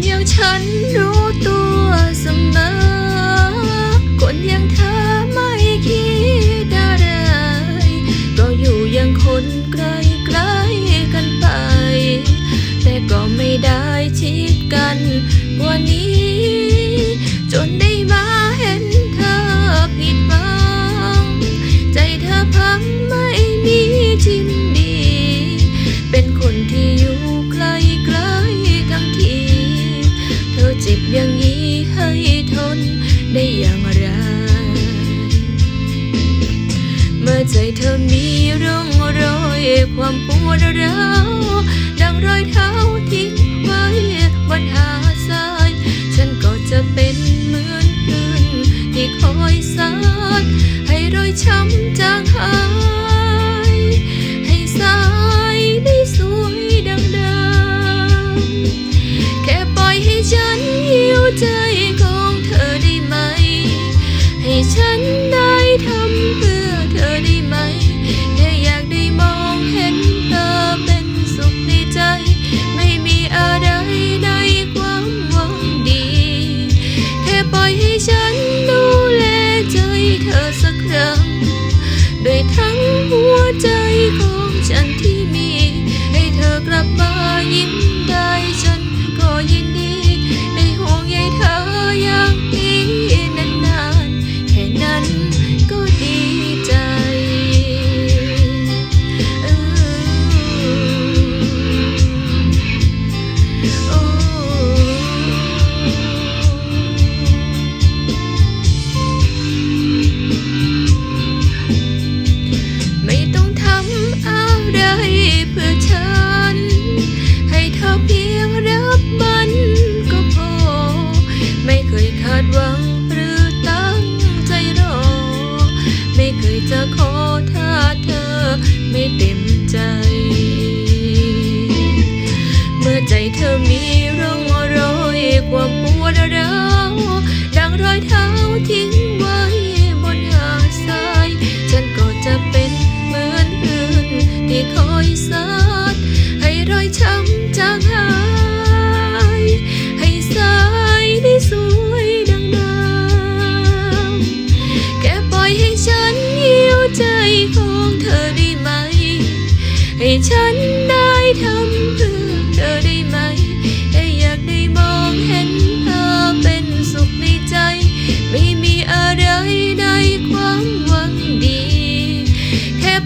เดียวฉันรู้ตัวเสมอ ใจเธอมีร่องรอยความปวดร้าวดังรอยเท้าที่ ธอสักครั้งด้วยทั้งหัวใจของฉันที่มี ให้เธอกลับมายิ้ม เคยจะขอถ้าเธอไม่เต็ม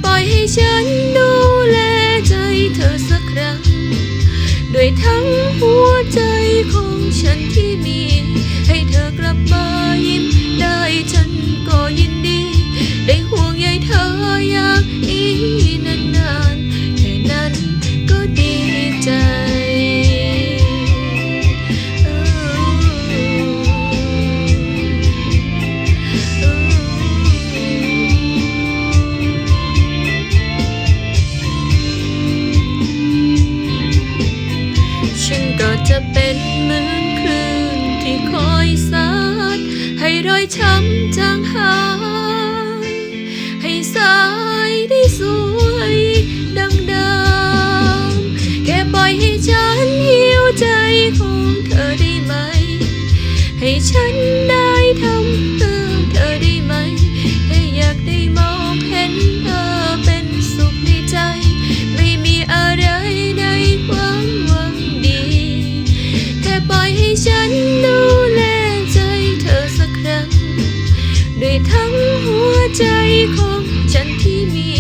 ปล่อยให้ฉันดูแลใจเธอสักครั้ง ด้วยทั้งหัวใจของฉันที่มี ช้ำจางหาย ให้สายได้สวยดังเดิมแค่ปล่อยให้ฉันหิวใจของเธอได้ไหม ให้ฉันได้ ของฉันที่มี